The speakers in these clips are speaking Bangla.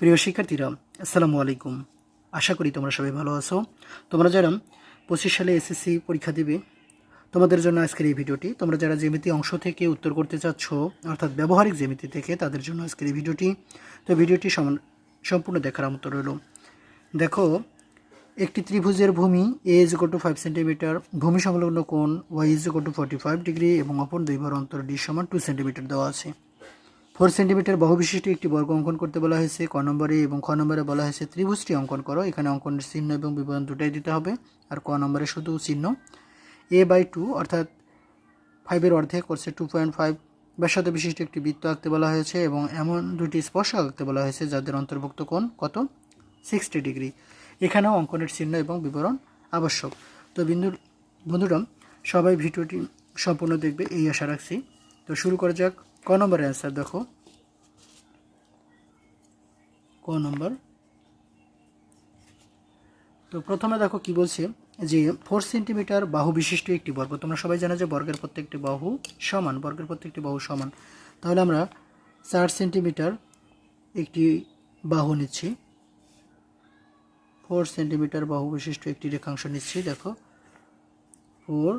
প্রিয় শিক্ষার্থীরা, আসসালামু আলাইকুম। আশা করি তোমরা সবাই ভালো আছো। তোমরা যারা পঁচিশ সালে এসএসসি পরীক্ষা দেবে, তোমাদের জন্য আজকের এই ভিডিওটি, তোমরা যারা জ্যামিতি অংশ থেকে উত্তর করতে চাচ্ছ, অর্থাৎ ব্যবহারিক জ্যামিতি থেকে, তাদের জন্য আজকের এই ভিডিওটি। তো ভিডিওটি সম্পূর্ণ দেখার মতো রইল। দেখো, একটি ত্রিভুজের ভূমি A is two five centimetre ভূমি সংলগ্ন কোণ Y is two forty five degree এবং অপর দুই বার অন্তর ডি সমান টু সেন্টিমিটার দেওয়া আছে। ফোর সেন্টিমিটার বহুবিশিষ্ট একটি বর্গ অঙ্কন করতে বলা হয়েছে, ক নম্বরে এবং খ নম্বরে বলা হয়েছে ত্রিভুজটি অঙ্কন করো। এখানে অঙ্কনের চিহ্ন এবং বিবরণ দুটাই দিতে হবে আর ক নম্বরে শুধু চিহ্ন। এ বাই টু অর্থাৎ ফাইভের অর্ধেক করছে টু পয়েন্ট ফাইভ ব্যাসার্ধ বিশিষ্ট একটি বৃত্ত আঁকতে বলা হয়েছে এবং এমন দুটি স্পর্শ আঁকতে বলা হয়েছে যাদের অন্তর্ভুক্ত কোণ কত? সিক্সটি ডিগ্রি এখানেও অঙ্কনের চিহ্ন এবং বিবরণ আবশ্যক। তো বিন্দুর বন্ধুরা, সবাই ভিডিওটি সম্পূর্ণ দেখবে, এই আশা রাখছি। তো শুরু করা যাক। ক নম্বরের অ্যান্সার দেখো। ক নম্বর? তো প্রথমে দেখো কি বলছে যে ফোর সেন্টিমিটার বাহু বিশিষ্ট একটি বর্গ। তোমরা সবাই জানো যে বর্গের প্রত্যেকটি বাহু সমান, বর্গের প্রত্যেকটি বাহু সমান। তাহলে আমরা চার সেন্টিমিটার একটি বাহু নিচ্ছি। ফোর সেন্টিমিটার বাহু বিশিষ্ট একটি রেখাংশ নিচ্ছি, দেখো। ফোর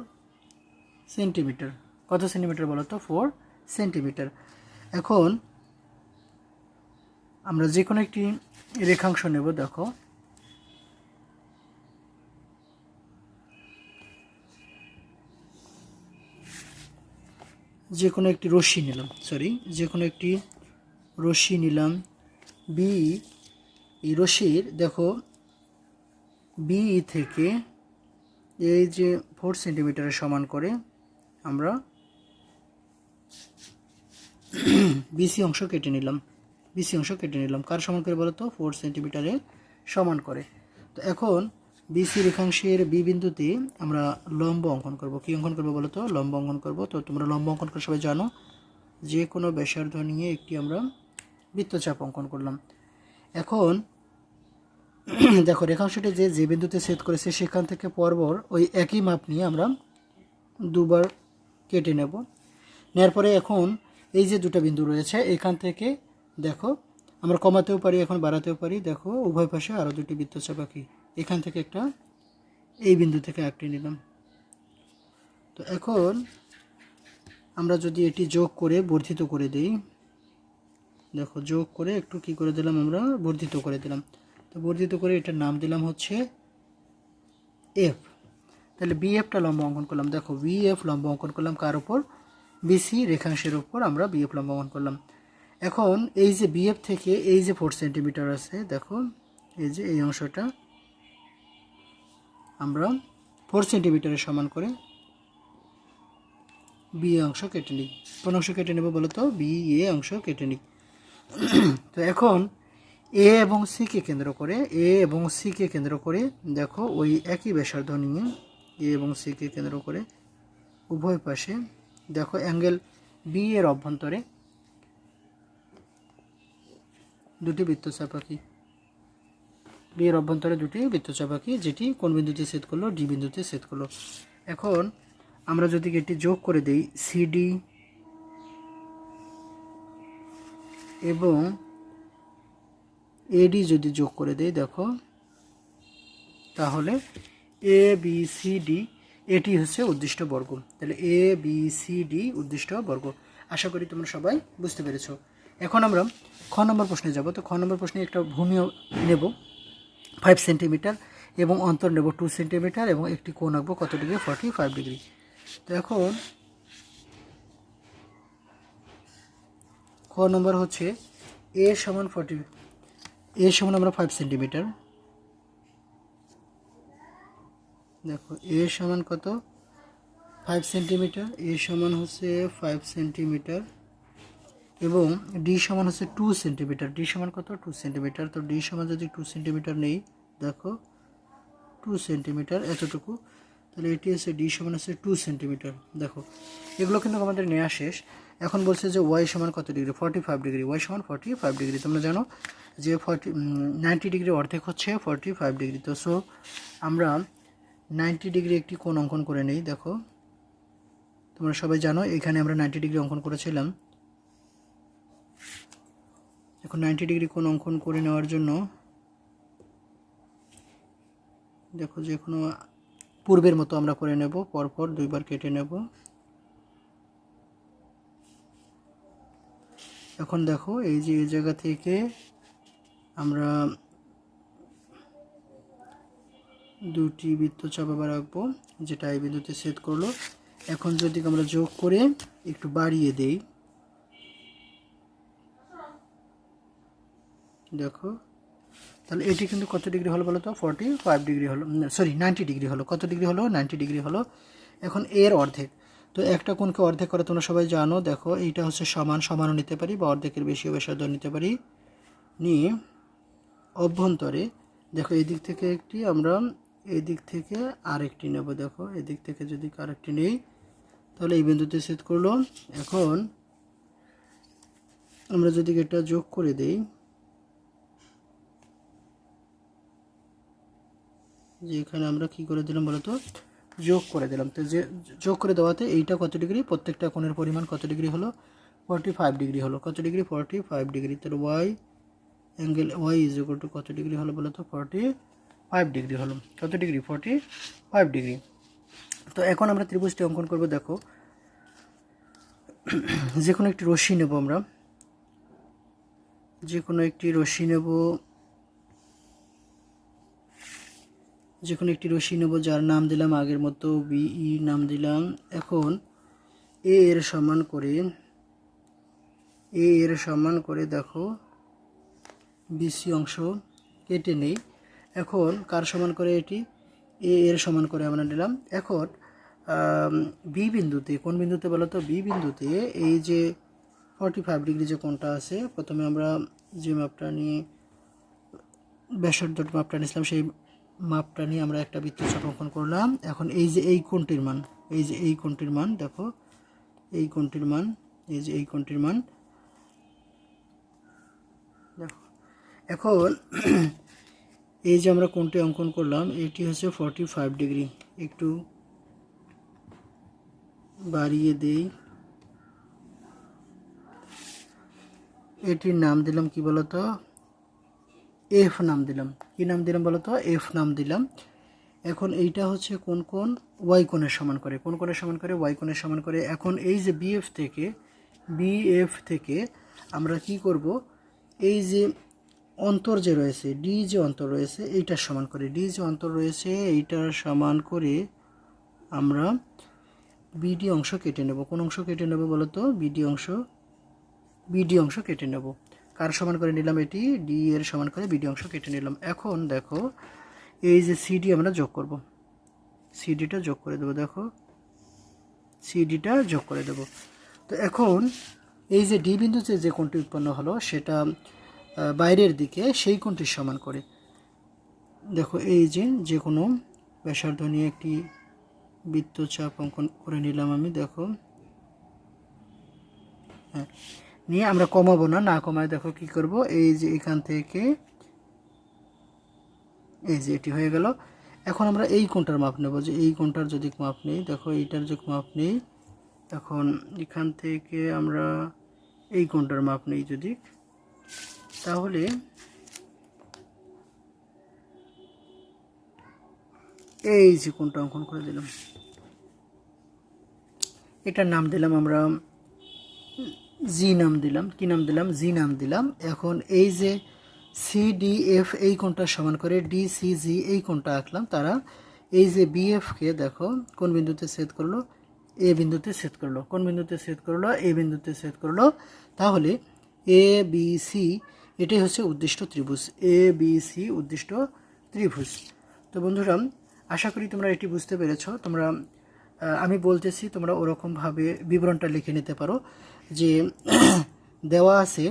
সেন্টিমিটার কত সেন্টিমিটার বলো তো? ফোর সেন্টিমিটার এখন আমরা যে কোনো একটি রেখাংশ নেব, দেখো। যে কোনো একটি রশ্মি নিলাম সরি যে কোনো একটি রশ্মি নিলাম। বি এই রশ্মির, দেখো বি থেকে এই যে ফোর সেন্টিমিটারের সমান করে আমরা বিসি অংশ কেটে নিলাম। বিসি অংশ কেটে নিলাম। কার সমান করে বলো তো? ফোর সেন্টিমিটারে সমান করে। তো এখন বিসি রেখাংশের বি বিন্দুতে আমরা লম্ব অঙ্কন করব। কি অঙ্কন করব বলো তো? লম্ব অঙ্কন করব। তো তোমরা লম্ব অঙ্কন করে সবাই জানো যে কোনো ব্যাসার্ধ নিয়ে একটি আমরা বৃত্তচাপ অঙ্কন করলাম। এখন দেখো, রেখাংশটি যে যে বিন্দুতে ছেদ করেছে, সেখান থেকে পরপর ওই একই মাপ নিয়ে আমরা দুবার কেটে নেব। নেওয়ার পরে এখন এই যে দুটো বিন্দু রয়েছে, এখান থেকে দেখো, আমরা কমাতেও পারি, এখন বাড়াতেও পারি। দেখো, উভয় পাশে আরও দুটি বৃত্তচাপ আঁকি এখান থেকে একটা এই বিন্দু থেকে আঁকটি নিলাম। তো এখন আমরা যদি এটি যোগ করে বর্ধিত করে দিই, দেখো, যোগ করে একটু কি করে দিলাম আমরা? বর্ধিত করে দিলাম। তো বর্ধিত করে এটার নাম দিলাম হচ্ছে এফ তাহলে বিএফটা লম্ব অঙ্কন করলাম। দেখো বিএফ লম্ব অঙ্কন করলাম কার উপর? বিসি রেখাংশের উপর আমরা বিএফ লম্ব অঙ্কন করলাম। এখন এই যে বিএফ থেকে এই যে ফোর সেন্টিমিটার আছে দেখো এই যে এই অংশটা, আমরা ফোর সেন্টিমিটারের সমান করে বি এ অংশ কেটে নিই। কোন অংশ কেটে নেব বলো তো বি এ অংশ কেটে নিই। তো এখন এ এবং সিকে কেন্দ্র করে এ এবং সিকে কেন্দ্র করে, দেখো, ওই একই ব্যাসার্ধ নিয়ে এ এবং সিকে কেন্দ্র করে উভয় পাশে, দেখো অ্যাঙ্গেল বি এর অভ্যন্তরে দুটি বৃত্তচাপ আঁকি। বি এর অভ্যন্তরে দুটি বৃত্তচাপ আঁকি, যেটি কোন বিন্দুতে সেট করল, ডি বিন্দুতে সেট করল। এখন আমরা যদি এটি যোগ করে দেই, সিডি এবং এডি যদি যোগ করে দেই, দেখো, তাহলে এ, বি, সি, ডি, এটি হচ্ছে উদ্দিষ্ট বর্গ। তাহলে এ, বি, সি, ডি, উদ্দিষ্ট বর্গ। আশা করি তোমরা সবাই বুঝতে পেরেছ। এখন আমরা খ নম্বর প্রশ্নে যাব। তো খ নম্বর প্রশ্নে একটা ভূমি নেব ফাইভ সেন্টিমিটার এবং অন্তর নেব টু সেন্টিমিটার এবং একটি কোণ আঁকবো কত ডিগ্রি ফর্টি ফাইভ ডিগ্রি তো এখন খ নম্বর হচ্ছে এ সমান ফর্টি এ সমান আমরা ফাইভ সেন্টিমিটার দেখো এ সমান কত? ফাইভ সেন্টিমিটার এ সমান হচ্ছে ফাইভ সেন্টিমিটার এবং ডি সমান হচ্ছে টু সেন্টিমিটার ডি সমান কত? টু সেন্টিমিটার তো ডি সমান যদি টু সেন্টিমিটার নেই, দেখো টু সেন্টিমিটার এতটুকু, তাহলে এটি হচ্ছে ডি সমান হচ্ছে টু সেন্টিমিটার দেখো, এগুলো কিন্তু আমাদের নেওয়া শেষ। এখন বলছে যে ওয়াই সমান কত degree forty five degree Y সমান ফর্টি ফাইভ ডিগ্রি তোমরা জানো যে ফর্টি নাইনটি ডিগ্রি অর্ধেক হচ্ছে ফর্টি ফাইভ ডিগ্রি তো সো আমরা নাইনটি ডিগ্রি একটি কোণ অঙ্কন করে নেই। দেখো, তোমরা সবাই জানো, এখানে আমরা নাইনটি ডিগ্রি অঙ্কন করেছিলাম। এখন নাইনটি ডিগ্রি কোণ অঙ্কন করে নেওয়ার জন্য দেখো যে কোনো পূর্বের মতো আমরা করে নেব, পরপর দুইবার কেটে নেব। এখন দেখো এই যে এই জায়গা থেকে আমরা দুটি বৃত্তচাপ আবার রাখব যেটা এই বিন্দুতে সেট করল। এখন যদি আমরা যোগ করে একটু বাড়িয়ে দেই দেখো। তাহলে এটি কিন্তু কত ডিগ্রি হলো বলো তো? ফর্টি ফাইভ ডিগ্রি হলো সরি নাইনটি ডিগ্রি হলো। কত ডিগ্রি হলো? নাইনটি ডিগ্রি হলো। এখন এর অর্ধেক। তো একটা কোণকে অর্ধেক করে তোমরা সবাই জানো, দেখো, এইটা হচ্ছে সমান, সমানও নিতে পারি বা অর্ধেকের বেশিও বেসার্ধ নিতে পারি। নিয়ে অভ্যন্তরে, দেখো, এদিক থেকে একটি আমরা এই দিক থেকে আরেকটি নেব, দেখো, এদিক থেকে যদি আরেকটি নেই, তাহলে এই বিন্দুতে সেট করল। এখন আমরা যদি এটা যোগ করে দেই যে এখানে আমরা কি করে দিলাম বলতো? যোগ করে দিলাম। তো যে যোগ করে দেওয়াতে এইটা কত ডিগ্রি? প্রত্যেকটা কোণের পরিমাণ কত ডিগ্রি হলো? ফর্টি ফাইভ ডিগ্রি হলো। কত ডিগ্রি? Forty five degree. তাহলে Y angle Y is equal to কত ডিগ্রি হলো বলো তো ফর্টি ফাইভ ডিগ্রি হলো। কত ডিগ্রি? Forty five degree. তো এখন আমরা ত্রিভুজটি অঙ্কন করব, দেখো। যে কোনো একটি রশ্মি নেব আমরা। যে কোনো একটি রশ্মি নেব। যে কোনো একটি রশি নেব যার নাম দিলাম আগের মতো বিই নাম দিলাম, এখন এ এর সমান করে, এ এর সমান করে দেখো বিসি অংশ কেটে নেই। এখন কার সমান করে এটি? এ এর সমান করে আমরা নিলাম। এখন বি বিন্দুতে, কোন বিন্দুতে বলো তো? বি বিন্দুতে এই যে ফর্টি ফাইভ ডিগ্রি যে কোনটা আছে, প্রথমে আমরা যে মাপটা নিয়ে ব্যাসার্ধ মাপটা নিয়েছিলাম, সেই মাপটা নিয়ে আমরা একটা বৃত্তচাপ অঙ্কন করলাম। এখন এই যে এই কোণটির মান, এই যে এই কোণটির মান, দেখো, এই কোণটির মান, এই যে এই কোণটির মান, দেখো। এখন এই যে আমরা কোণটি অঙ্কন করলাম, এটি হচ্ছে ফর্টি ফাইভ ডিগ্রি একটু বাড়িয়ে দেই। এটির নাম দিলাম কি বলতো? এফ নাম দিলাম। কি নাম দিলাম বলতো এফ নাম দিলাম। এখন এইটা হচ্ছে কোন কোন? ওয়াই কোণের সমান করে। কোন কোণের সমান করে? ওয়াই কোণের সমান করে। এখন এই যে বিএফ থেকে বিএফ থেকে আমরা কি করব? এই যে অন্তর যে রয়েছে ডি যে অন্তর রয়েছে, এইটার সমান করে। ডি যে অন্তর রয়েছে, এইটার সমান করে আমরা বিডি অংশ কেটে নেব। কোন অংশ কেটে নেব বলো তো? বিডি অংশ বিডি অংশ কেটে নেব। কার সমান করে নিলাম এটি ডি এর সমান করে বিডি অংশ কেটে নিলাম। এখন দেখো, এই যে সিডি আমরা যোগ করব। সিডিটা যোগ করে দেবো, দেখো। সিডিটা যোগ করে দেব। তো এখন এই যে ডি বিন্দুতে যে কোণটি উৎপন্ন হলো, সেটা বাইরের দিকে সেই কোণটির সমান করে। দেখো, এই যে যে কোনো ব্যাসার্ধ নিয়ে একটি বৃত্তচাপ অঙ্কন করে নিলাম আমি, দেখো। হ্যাঁ নিয়ে আমরা কমাবো না না কমায় দেখো কি করব, এই যে এখান থেকে, এই যে এটি হয়ে গেল। এখন আমরা এই কোণটার মাপ নেব, যে এই কোণটার যদি মাপ নেই, দেখো এইটার যে মাপ নেই, এখন এখান থেকে আমরা এই কোণটার মাপ নেই যদি, তাহলে এই যে কোনটা অঙ্কন করে দিলাম। এটার নাম দিলাম আমরা জি নাম দিলাম, কি নাম দিলাম? জি নাম দিলাম। এখন এই যে সি ডি এফ এই কোণটা সমান করে ডি সি জি এই কোণটা আঁকলাম। তারা এই যে বিএফকে দেখো, কোন বিন্দুতে সেট করল? এ বিন্দুতে সেট করল। কোন বিন্দুতে সেট করল? এ বিন্দুতে সেট করল। তাহলে এ বি সি এটাই হচ্ছে উদ্দিষ্ট ত্রিভুজ। এ বি সি উদ্দিষ্ট ত্রিভুজ। তো বন্ধুরা, আশা করি তোমরা এটি বুঝতে পেরেছ। তোমরা আমি বলতেছি, তোমরা ওরকমভাবে বিবরণটা লিখে নিতে পারো যে, দেওয়া আছে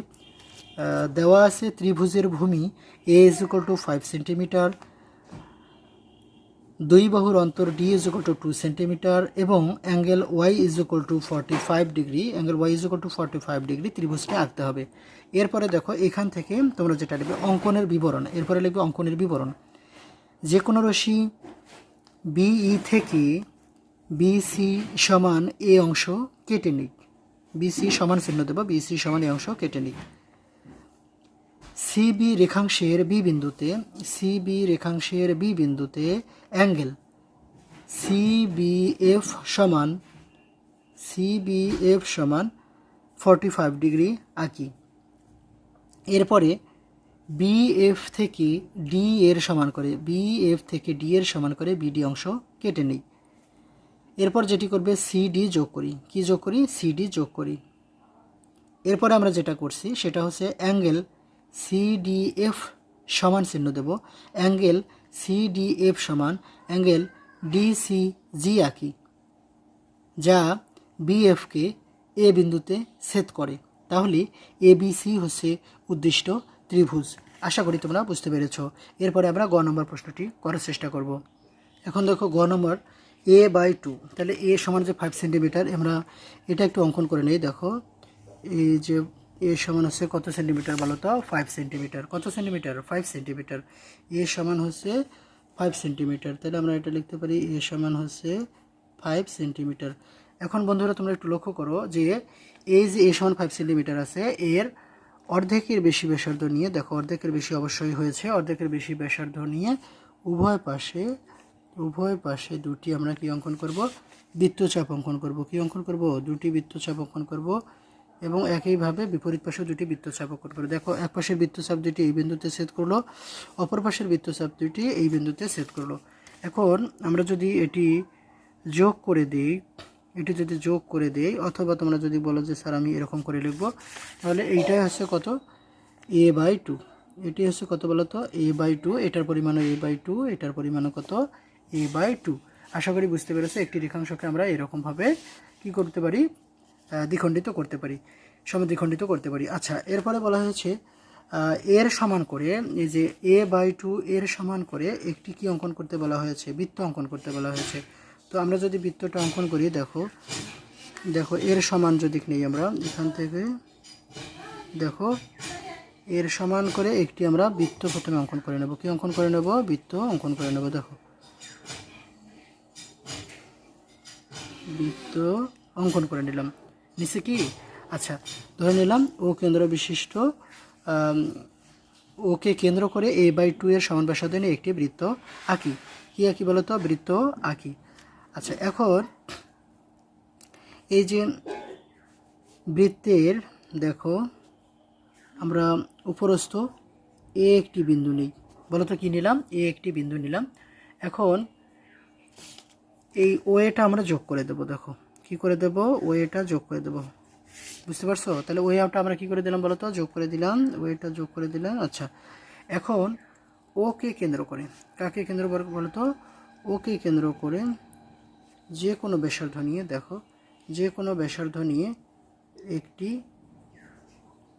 দেওয়া আছে ত্রিভুজের ভূমি A is equal to five centimetre দুই বাহুর অন্তর D is equal to two centimetre এবং angle Y is equal to forty five degree angle Y is equal to forty five degree ত্রিভুজটা আঁকতে হবে। এরপরে দেখো, এখান থেকে তোমরা যেটা লিখবে, অঙ্কনের বিবরণ। এরপরে লিখবে অঙ্কনের বিবরণ। যে কোনো রশি বিই থেকে বিসি সমান এ অংশ কেটে নিক। বিসি সমান চিহ্ন দেবো বিসি সমান এ অংশ কেটে নিক। সিবি রেখাংশের বি বিন্দুতে সিবি রেখাংশের বি বিন্দুতে অ্যাঙ্গেল সিবিএফ সমান সিবিএফ সমান ফর্টি ফাইভ ডিগ্রি আঁকি। এরপরে বিএফ থেকে ডি এর সমান করে বিএফ থেকে ডি এর সমান করে বিডি অংশ কেটে নেই এরপর যেটি করবে সিডি যোগ করি। কি যোগ করি? সিডি যোগ করি। এরপরে আমরা যেটা করছি, সেটা হচ্ছে অ্যাঙ্গেল সিডিএফ সমান চিহ্ন দেব। অ্যাঙ্গেল সিডিএফ সমান অ্যাঙ্গেল ডিসিজি আঁকি যা বিএফকে এ বিন্দুতে ছেদ করে। তাহলে এবিসি হচ্ছে উদ্দিষ্ট ত্রিভুজ। আশা করি তোমরা বুঝতে পেরেছ। এরপরে আমরা গ নম্বর প্রশ্নটি করার চেষ্টা করব। এখন দেখো গ নম্বর এ বাই টু তাহলে এ সমান যে ফাইভ সেন্টিমিটার আমরা এটা একটু অঙ্কন করে নেই, দেখো। এই যে এ সমান হচ্ছে কত সেন্টিমিটার বলো তো? ফাইভ সেন্টিমিটার কত সেন্টিমিটার ফাইভ সেন্টিমিটার এ সমান হচ্ছে ফাইভ সেন্টিমিটার তাহলে আমরা এটা লিখতে পারি এ সমান হচ্ছে ফাইভ সেন্টিমিটার এখন বন্ধুরা তোমরা একটু লক্ষ্য করো যে এই যে এ সমান ফাইভ সেন্টিমিটার আছে, এর অর্ধেকের বেশি ব্যাসার্ধ নিয়ে, দেখো, অর্ধেকের বেশি অবশ্যই হয়েছে, অর্ধেকের বেশি ব্যাসার্ধ নিয়ে উভয় পাশে উভয় পাশে দুটি আমরা কি অঙ্কন করব? বৃত্তচাপ অঙ্কন করব। কি অঙ্কন করব? দুটি বৃত্তচাপ অঙ্কন করব এবং একইভাবে বিপরীত পাশেও দুটি বৃত্তচাপ অঙ্কন করব। দেখো, এক পাশের বৃত্তচাপ দুটি এই বিন্দুতে ছেদ করল, অপর পাশের বৃত্তচাপ দুটি এই বিন্দুতে ছেদ করল। এখন আমরা যদি এটি যোগ করে দিই, এটি যদি যোগ করে দেই, অথবা তোমরা যদি বলো যে, স্যার, আমি এরকম করে লিখব, তাহলে এইটাই হচ্ছে কত? A by two. এটি হচ্ছে কত বলো তো এ বাই টু। এটার পরিমাণও এ বাই টু। এটার পরিমাণও কত? এ বাই টু আশা করি বুঝতে পেরেছ, একটি রেখাংশকে আমরা এরকমভাবে কি করতে পারি? দ্বিখণ্ডিত করতে পারি। সমদ্বিখণ্ডিত করতে পারি। আচ্ছা এরপরে বলা হয়েছে এর সমান করে, এই যে এ বাই টু এর সমান করে একটি কি অঙ্কন করতে বলা হয়েছে? বৃত্ত অঙ্কন করতে বলা হয়েছে। তো আমরা যদি বৃত্তটা অঙ্কন করি, দেখো দেখো, এর সমান যদি নেই আমরা, এখান থেকে, দেখো, এর সমান করে একটি আমরা বৃত্ত প্রথমে অঙ্কন করে নেব। কি অঙ্কন করে নেব? বৃত্ত অঙ্কন করে নেব, দেখো। বৃত্ত অঙ্কন করে নিলাম। নিচে কি? আচ্ছা ধরে নিলাম ও কেন্দ্র বিশিষ্ট ওকে কেন্দ্র করে এ বাই টু এর সমান ব্যাসার্ধ নিয়ে একটি বৃত্ত আঁকি। কি আঁকি বলো তো? বৃত্ত আঁকি। আচ্ছা এখন এই যে বৃত্তের, দেখো, আমরা উপরস্থ এ একটি বিন্দু নিই। বলো তো কী নিলাম? এ একটি বিন্দু নিলাম। এখন এই ওয়েটা আমরা যোগ করে দেব, দেখো। কি করে দেব? ওয়েটা যোগ করে দেব। বুঝতে পারছ? তাহলে ওয়েটা আমরা কি করে দিলাম বলো তো? যোগ করে দিলাম, ওয়েটা যোগ করে দিলাম আচ্ছা। এখন ওকে কেন্দ্র করে, কাকে কেন্দ্র করে বলো তো? ওকে কেন্দ্র করে যে কোনো ব্যাসার্ধ নিয়ে, দেখো, যে কোনো ব্যাসার্ধ নিয়ে একটি,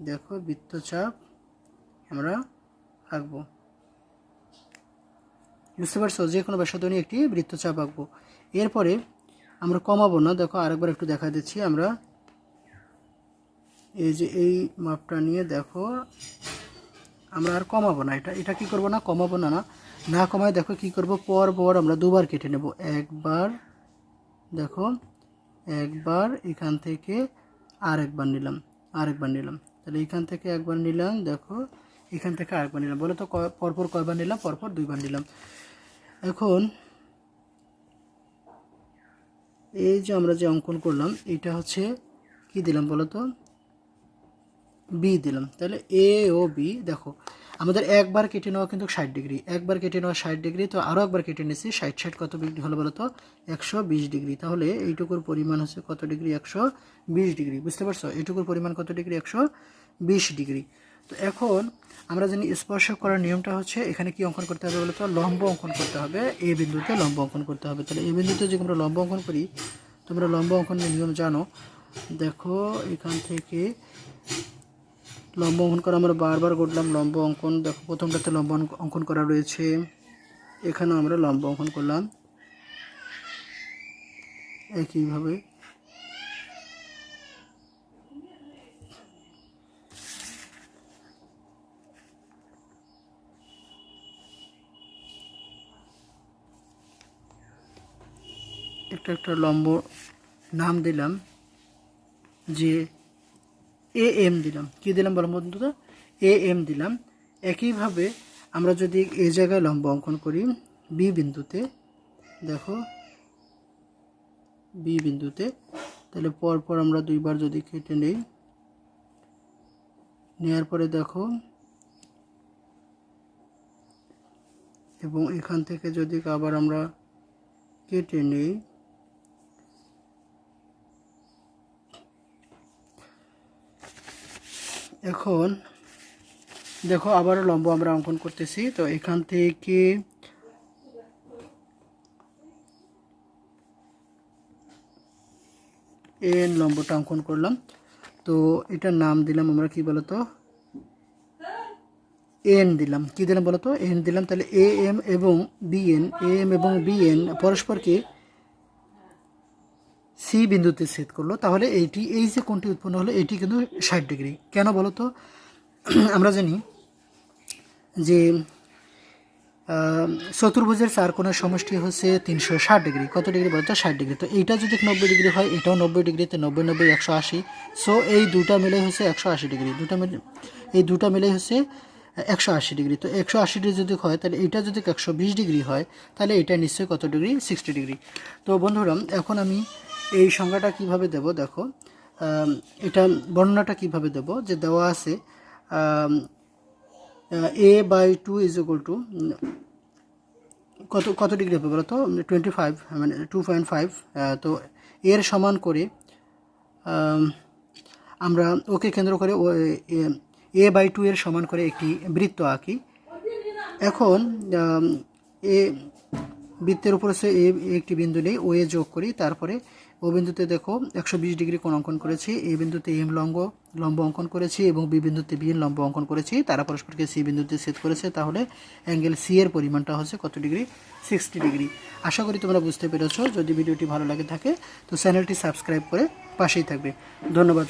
দেখো, বৃত্তচাপ আমরা আঁকবো। বুঝতে পারছ? যে কোনো ব্যাসার্ধ নিয়ে একটি বৃত্তচাপ আঁকবো। এরপরে আমরা কমাবো না। দেখো আরেকবার একটু দেখা দিচ্ছি আমরা। এই যে এই মাপটা নিয়ে দেখো, আমরা আর কমাবো না। এটা এটা কি করব না? কমাবো না না। না কমায় দেখো কি করব? পর পর আমরা দুবার কেটে নেব। একবার, দেখো, একবার এখান থেকে আর একবার নিলাম আর একবার নিলাম। তাহলে এখান থেকে একবার নিলাম, দেখো, এখান থেকে আরেকবার নিলাম। বলে তো পরপর কয়বার নিলাম? পরপর দুইবার নিলাম। এখন এই যে আমরা যে অঙ্কন করলাম, এটা হচ্ছে কি দিলাম বলো তো বি দিলাম। তাহলে এ ও বি দেখো, আমাদের একবার কেটে নেওয়া কিন্তু ষাট ডিগ্রি। একবার কেটে নেওয়া ষাট ডিগ্রি, তো আরও একবার কেটে নিয়েছি, ষাট ষাট কত ডিগ্রি হলো বলো তো একশো বিশ ডিগ্রি। তাহলে এইটুকুর পরিমাণ হচ্ছে কত ডিগ্রি? একশো বিশ ডিগ্রি। বুঝতে পারছ? এইটুকুর পরিমাণ কত ডিগ্রি? একশো বিশ ডিগ্রি। তো এখন আমরা জানি স্পর্শ করার নিয়মটা হচ্ছে এখানে কি অঙ্কন করতে হবে বলো তো লম্ব অঙ্কন করতে হবে। এ বিন্দুতে লম্ব অঙ্কন করতে হবে। তাহলে এ বিন্দুতে যদি আমরা লম্ব অঙ্কন করি, তোমরা লম্ব অঙ্কনের নিয়ম জানো। দেখো, এখান থেকে লম্ব অঙ্কন করা, আমরা বারবার করলাম লম্ব অঙ্কন। দেখো, প্রথমটাতে লম্ব অঙ্কন করা রয়েছে। এখানেও আমরা লম্ব অঙ্কন করলাম। একইভাবে একটা লম্ব নাম দিলাম, যে এ এম দিলাম। কি দিলাম বলো বন্ধুরা এ এম দিলাম। একইভাবে আমরা যদি এ জায়গায় লম্ব অঙ্কন করি, বি বিন্দুতে, দেখো, বি বিন্দুতে, তাহলে পরপর আমরা দুইবার যদি কেটে নেই নেওয়ার পরে দেখো, এবং এখান থেকে যদি আবার আমরা কেটে নেই এখন দেখো আবারও লম্ব আমরা অঙ্কন করতেছি, তো এখান থেকে এন লম্বটা অঙ্কন করলাম, তো এটার নাম দিলাম আমরা কি বলতো? এন দিলাম। কি দিলাম বলতো? এন দিলাম, তাহলে এ এম এবং বি এন, এ এম এবং বি এন পরস্পরকে সি বিন্দুতে ছেদ করল, তাহলে এইটি, এই যে কোণটি উৎপন্ন হলো এটি কিন্তু ষাট ডিগ্রি। কেন বলো তো? আমরা জানি যে চতুর্ভুজের চার কোণের সমষ্টি হচ্ছে তিনশো ষাট ডিগ্রি। কত ডিগ্রি বলতো ষাট ডিগ্রি। তো এইটা যদি নব্বই ডিগ্রি হয়, এটাও নব্বই ডিগ্রিতে নব্বই নব্বই, একশো আশি। সো এই দুটা মিলে হচ্ছে একশো আশি ডিগ্রি। দুটা মিলে, এই দুটা মিলে হচ্ছে একশো আশি ডিগ্রি। তো একশো আশি ডিগ্রি যদি হয়, তাহলে এটা যদি একশো বিশ ডিগ্রি হয়, তাহলে এটা নিশ্চয়ই কত ডিগ্রি? Sixty degree. তো বন্ধুরা, এখন আমি এই সংখ্যাটা কীভাবে দেব? দেখো এটা বর্ণনাটা কীভাবে দেব? যে দেওয়া আছে A by two is equal to কত কত ডিগ্রি হবে বলো তো টোয়েন্টি ফাইভ মানে টু পয়েন্ট ফাইভ তো এর সমান করে আমরা ওকে কেন্দ্র করে ও, এ বাই টু এর সমান করে একটি বৃত্ত আঁকি। এখন এ বৃত্তের উপরে সে একটি বিন্দু নেই, ও এ যোগ করি, তারপরে ও বিন্দুতে দেখো একশো বিশ ডিগ্রি কোণ অঙ্কন করেছি, এ বিন্দুতে এম লম্ব লম্ব অঙ্কন করেছি এবং বি বিন্দুতে বি লম্ব অঙ্কন করেছি। তারা পরস্পরকে সি বিন্দুতে ছেদ করেছে, তাহলে অ্যাঙ্গেল সি এর পরিমাণটা হচ্ছে কত ডিগ্রি? Sixty degree. আশা করি তোমরা বুঝতে পেরেছ। যদি ভিডিওটি ভালো লাগে থাকে, তো চ্যানেলটি সাবস্ক্রাইব করে পাশেই থাকবে। ধন্যবাদ।